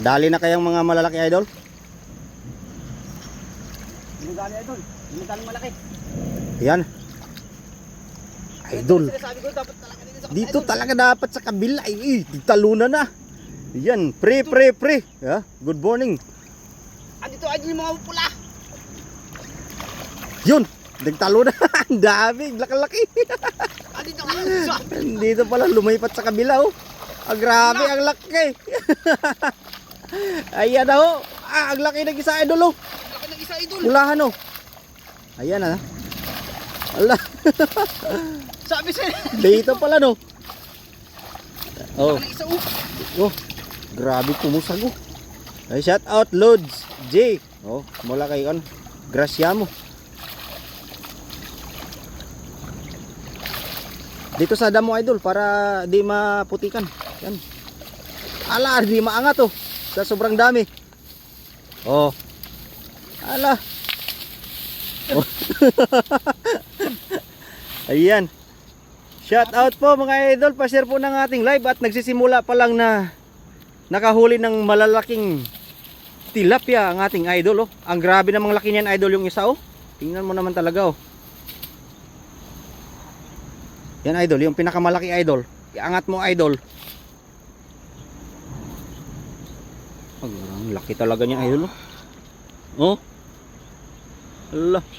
Dali na kayang mga malalaki idol? Gali idol. Gali malaki. Yan. Idol. Dito talaga dapat sa kabila. Ay, talunan na. Yan, pre, pre, pre. Yeah, good morning. Andito idol yung mga pula. Yun, nagtalo na. Ang dami, laki-laki. Andito ka. Dito pala lumipat sa kabila oh. Ah, grabe, ang laki. Ayan na oh. Ah, ang laki ng isa idol oh. Laki ng isa idol. Ulahan oh. Ayan na. Ala, Sabi sa'yo. dito pala no. Oh, isa uh. oh. Grabe pumusag oh. Ay, shout out Lods J. Oh, mula kay ano. Gracia mo. Dito sa damo idol para di maputikan. Yan. Ala, di maangat oh. Sa sobrang dami. Oh. Ala. Oh. Ayan. Shout out po mga idol. Pa-share po ng ating live at nagsisimula pa lang na nakahuli ng malalaking tilapia ang ating idol oh. Ang grabe namang laki niyan idol yung isa oh. Tingnan mo naman talaga oh. Yan idol, yung pinakamalaki idol. Iangat mo idol. Ang ang laki talaga niya idol oh. Oh. Allah.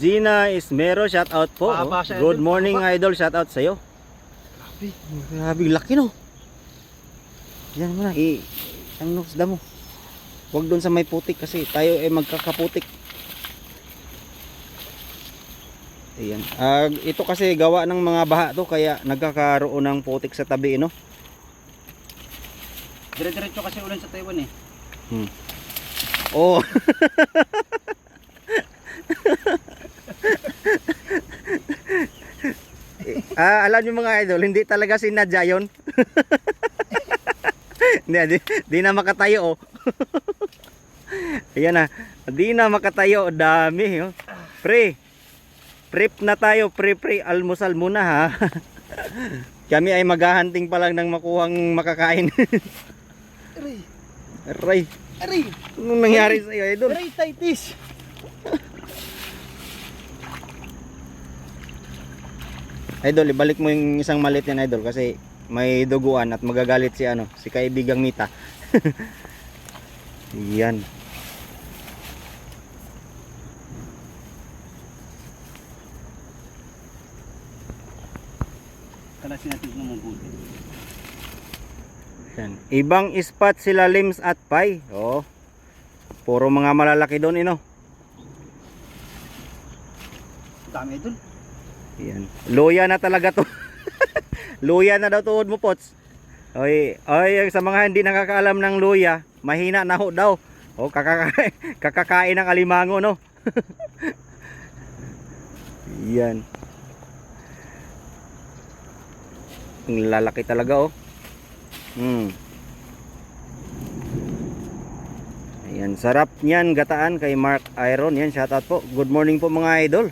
Gina Ismero, shout out po. oh. Good morning idol, shout out sa iyo. Grabe. Grabe, laki no. Yan mo na, i ang nose mo. Huwag doon sa may putik kasi tayo ay magkakaputik. Ayan. Ah, ito kasi gawa ng mga baha to kaya nagkakaroon ng putik sa tabi, no? Dire-diretso kasi ulan sa Taiwan eh. Oh. Eh, ah, alam niyo mga idol, hindi talaga sinadya yun. Hindi, di, di na makatayo oh. Ayan na, di na makatayo, dami oh. Pre, prep na tayo, pre pre, almusal muna ha. Kami ay maghahunting pa lang ng makuhang makakain. Aray. Aray, Aray. anong nangyari sa iyo idol? Aray tightis. Idol, ibalik mo yung isang malit yan, idol, kasi may duguan at magagalit si ano, si kaibigang Mita. Yan. Kalasin natin kung mabuti. Yan. Ibang spot sila Lims at Pai. Oh. Puro mga malalaki doon, ino. Dami idol. Yan. Luya na talaga to. luya na daw tuhod mo, Pots. Oy, oy, sa mga hindi nakakaalam ng luya, mahina na ho daw. Oh, kakakain, kakakain ng alimango, no? Yan. Ang lalaki talaga, oh. Hmm. Ayan, sarap niyan gataan kay Mark Iron. Yan, shoutout po. Good morning po mga idol.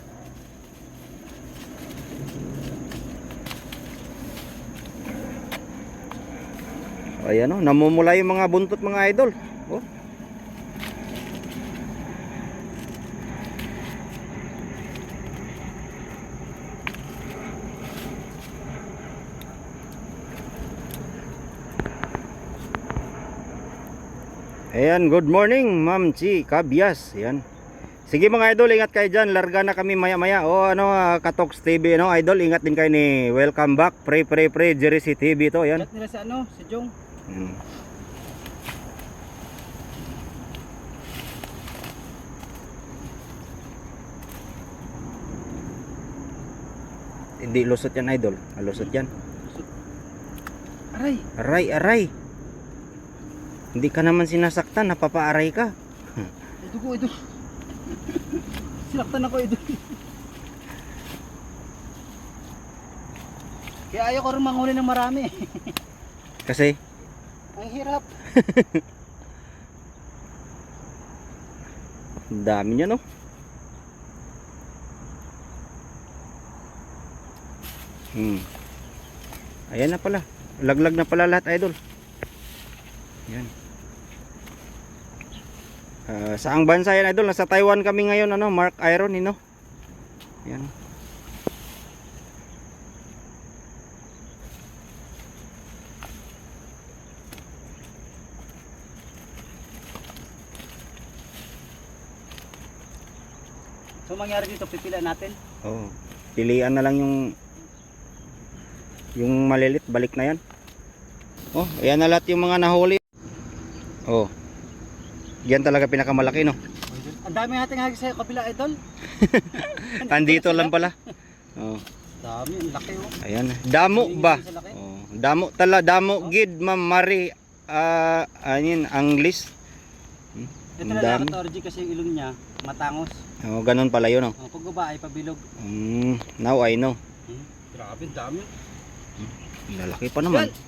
Ayan oh, namumula yung mga buntot mga idol. Oh. Ayan, good morning, Ma'am Chi Kabias. Ayan. Sige mga idol, ingat kayo dyan. Larga na kami maya-maya. O ano, ah, Katox TV, no? Idol, ingat din kayo ni Welcome back. Pray, pray, pray. Jerry C TV to. Ayan. Chat nila sa ano, sa Jong. Mm. Hindi lusot yan idol. Lusot yan. Aray. Aray, aray. Hindi ka naman sinasaktan, napapaaray ka. Ito ko ito. Sinaktan ako ito. Kaya ayaw ko rin manghuli ng marami. Kasi, Ang hirap. dami niya no. Hmm. Ayan na pala. Laglag na pala lahat idol. Yan. Ah, saang bansa yan idol? Nasa Taiwan kami ngayon ano, Mark Iron, you know? Yan. So mangyari dito, pipila natin. Oh, pilian na lang yung yung malilit, balik na yan. Oh, ayan na lahat yung mga nahuli. Oh. Yan talaga pinakamalaki no. Ang dami nating hagi sa kabila idol. Andito lang pala. Oh, Dami, ang laki oh. ayan. Damo ba? Oh, damo tala, damo gid Ma'am Mari ah anin Anglis. Ito Ang na dami. lang ito, kasi yung ilong niya, matangos. Oh, ganun pala 'yun oh. Oh, pag baba ay pabilog. Mm, now I know. Grabe, dami. Lalaki pa naman. Yan.